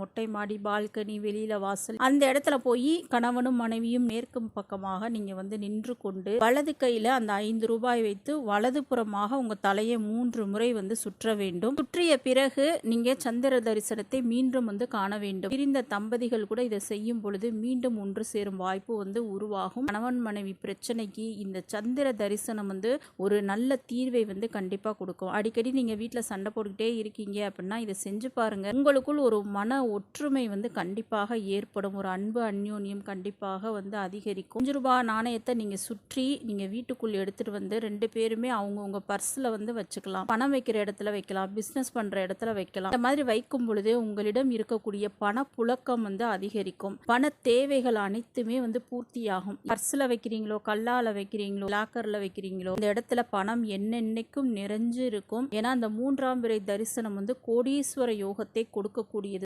மொட்டை மாடி பால்கனி வெளியில வாசல். அந்த இடத்துல போய் கணவனும் மனைவியும் மேற்கு பக்கமாக நீங்க வந்து நின்று கொண்டு வலது கையில அந்த ஐந்து ரூபாய் வைத்து வலது புறமாக உங்க தலையை மூன்று முறை வந்து சுற்ற வேண்டும். சுற்றிய பிறகு நீங்க சந்திர தரிசனத்தை மீண்டும் வந்து காண வேண்டும். பிரிந்த தம்பதிகள் கூட இதை செய்யும் பொழுது மீண்டும் ஒன்று சேரும் வாய்ப்பு வந்து உருவாகும். கணவன் மனைவி பிரச்சனைக்கு இந்த சந்திர தரிசனம் வந்து ஒரு நல்ல தீர்வை வந்து கண்டிப்பா கொடுக்கும். அடிக்கடி நீங்க வீட்டில் சண்டை போட்டுக்கிட்டே இருக்கீங்க அப்படின்னா இதை செஞ்சு பாருங்க. உங்களுக்குள் ஒரு மன ஒற்றுமை வந்து கண்டிப்பாக ஏற்படும். ஒரு அன்பு அந்யோன்யம் கண்டிப்பாக வந்து அதிகரிக்கும். அஞ்சு ரூபாய் நாணயத்தை நீங்க சுற்றி நீங்க வீட்டுக்குள்ளே எடுத்துட்டு வந்து ரெண்டு பேருமே அவங்கவுங்க பர்ஸ்ல வந்து வச்சுக்கலாம். பணம் வைக்கிற இடத்துல வைக்கலாம் பிசினஸ் பண்ற இடத்துல வைக்கலாம். இந்த மாதிரி வைக்கும் பொழுது உங்களிடம் இருக்கக்கூடிய பண புழக்கம் வந்து அதிகரிக்கும். பண தேவைகள் அனைத்துமே வந்து பூர்த்தியாகும். பர்ஸ்ல வைக்கிறீங்களோ கல்லால வைக்கிறீங்களோ லாக்கர்ல வைக்கிறீங்களோ இந்த இடத்துல பணம் என்னென்னைக்கும் நிறைஞ்சு இருக்கும் ஏன்னா அந்த மூன்றாம் விரை தரிசனம் வந்து கோடீஸ்வர யோகத்தை கொடுக்கக்கூடியது.